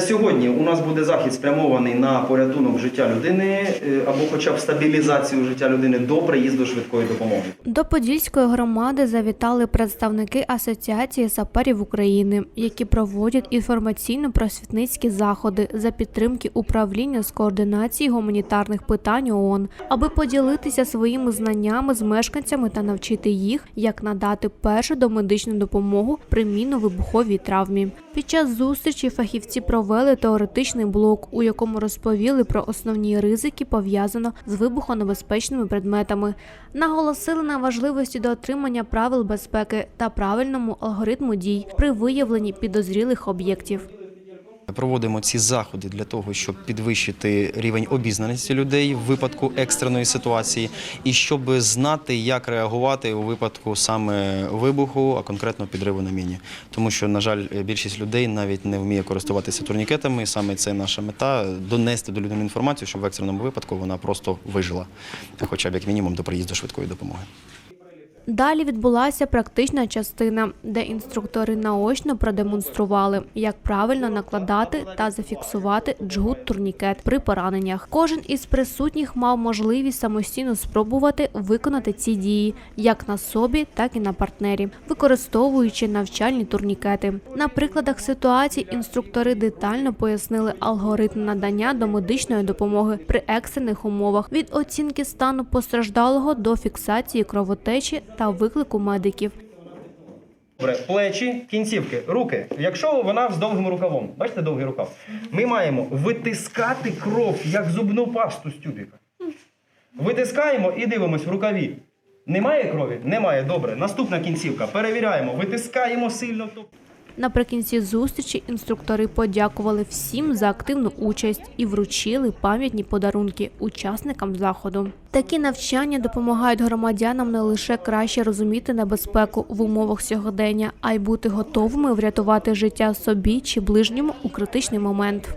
Сьогодні у нас буде захід спрямований на порятунок життя людини е, або хоча б стабілізацію життя людини до приїзду швидкої допомоги. До Подільської громади завітали представники Асоціації саперів України, які проводять інформаційно-просвітницькі заходи за підтримки управління з координації гуманітарних питань ООН, аби поділитися своїми знаннями з мешканцями та навчити їх, як надати першу домедичну допомогу при мінно-вибуховій травмі. Під час зустрічі фахівці провели теоретичний блок, у якому розповіли про основні ризики, пов'язано з вибухонебезпечними предметами, наголосили на важливості до отримання правил безпеки та правильному алгоритму дій при виявленні підозрілих об'єктів. Проводимо ці заходи для того, щоб підвищити рівень обізнаності людей в випадку екстреної ситуації, і щоб знати, як реагувати у випадку саме вибуху, а конкретно підриву на міні. Тому що, на жаль, більшість людей навіть не вміє користуватися турнікетами. і Саме це наша мета донести до людини інформацію, щоб в екстреному випадку вона просто вижила, хоча б як мінімум до приїзду швидкої допомоги. Далі відбулася практична частина, де інструктори наочно продемонстрували, як правильно накладати та зафіксувати джгут-турнікет при пораненнях. Кожен із присутніх мав можливість самостійно спробувати виконати ці дії як на собі, так і на партнері, використовуючи навчальні турнікети. На прикладах ситуацій інструктори детально пояснили алгоритм надання домедичної допомоги при екстрених умовах від оцінки стану постраждалого до фіксації кровотечі та виклику медиків. Добре, плечі, кінцівки, руки. Якщо вона з довгим рукавом, бачите довгий рукав, ми маємо витискати кров, як зубну пасту з тюбіка. Витискаємо і дивимось в рукаві. Немає крові? Немає. Добре. Наступна кінцівка. Перевіряємо, витискаємо сильно. Наприкінці зустрічі інструктори подякували всім за активну участь і вручили пам'ятні подарунки учасникам заходу. Такі навчання допомагають громадянам не лише краще розуміти небезпеку в умовах сьогодення, а й бути готовими врятувати життя собі чи ближньому у критичний момент.